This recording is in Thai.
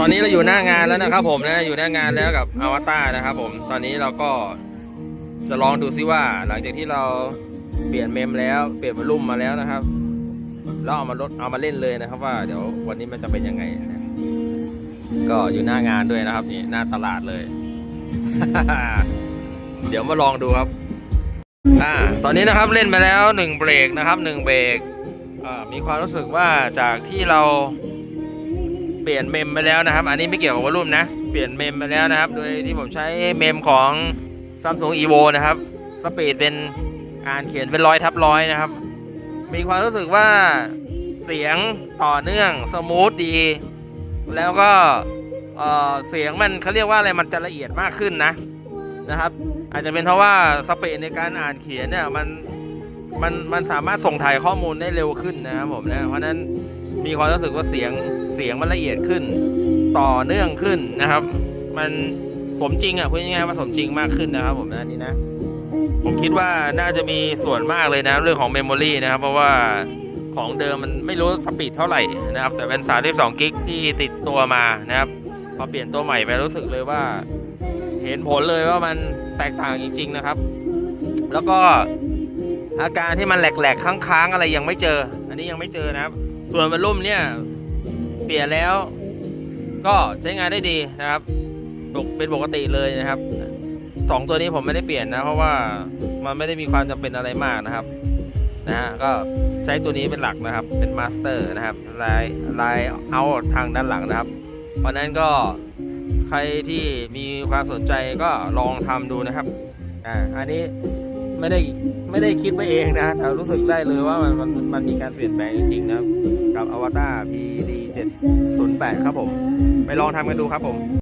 ตอนนี้เราอยู่หน้างานแล้วนะครับผมนะอยู่หน้างานแล้วกับอวตารนะครับผมตอนนี้เราก็จะลองดูซิว่า หลังจากที่เราเปลี่ยนเมมแล้วเปลี่ยนวอลุ่มมาแล้วนะครับแล้วเอามาลดเอามาเล่นเลยนะครับ ว่าเดี๋ยววันนี้มันจะเป็นยังไงนะก็อยู่หน้างานด้วยนะครับนี่หน้าตลาดเลย เดี๋ยวมาลองดูครับอ่าตอนนี้นะครับเล่นไปแล้วหนึ่งเบรกนะครับหนึ่งเบรกมีความรู้สึกว่าจากที่เรา เปลี่ยนเมมไปแล้วนะครับ อันนี้ไม่เกี่ยวกับวอลลุ่มนะ เปลี่ยนเมมไปแล้วนะครับ โดยที่ผมใช้เมมของ Samsung Evo นะครับ สปีดเป็นอ่านเขียนเป็นร้อยทับร้อยนะครับ มีความรู้สึกว่าเสียงต่อเนื่องสมูทดี แล้วก็เออเสียงมันเขาเรียกว่าอะไรมันจะละเอียดมากขึ้นนะนะครับ อาจจะเป็นเพราะว่าสปีดในการอ่านเขียนเนี่ยมัน มันมันสามารถส่งถ่ายข้อมูลได้เร็วขึ้นนะครับผมนะ เพราะนั้นมีความรู้สึกว่าเสียงเสียงมันละเอียดขึ้น ต่อเนื่องขึ้นนะครับ มันสมจริงอะพูดง่ายๆว่าสมจริงมากขึ้นนะครับ ผมนะนนี่นะ ผมคิดว่าน่าจะมีส่วนมากเลยนะเรื่องของเมมโมรีนะครับ เพราะว่าของเดิมมันไม่รู้สปีดเท่าไหร่นะครับ แต่เป็น 32 กิกที่ติดตัวมานะครับ พอเปลี่ยนตัวใหม่ไปรู้สึกเลยว่า เห็นผลเลยว่ามันแตกต่างจริง ๆ นะครับ แล้วก็ อาการที่มันแหลกๆค้างๆอะไรยังไม่เจอ อันนี้ยังไม่เจอนะครับ ส่วนวอลลุ่มเนี่ยเปลี่ยนแล้ว ก็ใช้งานได้ดีนะครับปกเป็นปกติเลยนะครับสองตัวนี้ผมไม่ได้เปลี่ยนนะเพราะว่ามันไม่ได้มีความจำเป็นอะไรมากนะครับนะฮะก็ใช้ตัวนี้เป็นหลักนะครับ เป็นมาสเตอร์นะครับลายลายเอาทางด้านหลังนะครับ เพราะฉะนั้นก็ใครที่มีความสนใจก็ลองทำดูนะครับอ่าอันนี้ ไม่ได้ไม่ได้คิดไปเองนะแต่รู้สึกได้เลยว่ามันมันมันมีการเปลี่ยนแปลงจริงๆนะครับกับอวตาร PD 708ครับผม ไปลองทำกันดูครับผม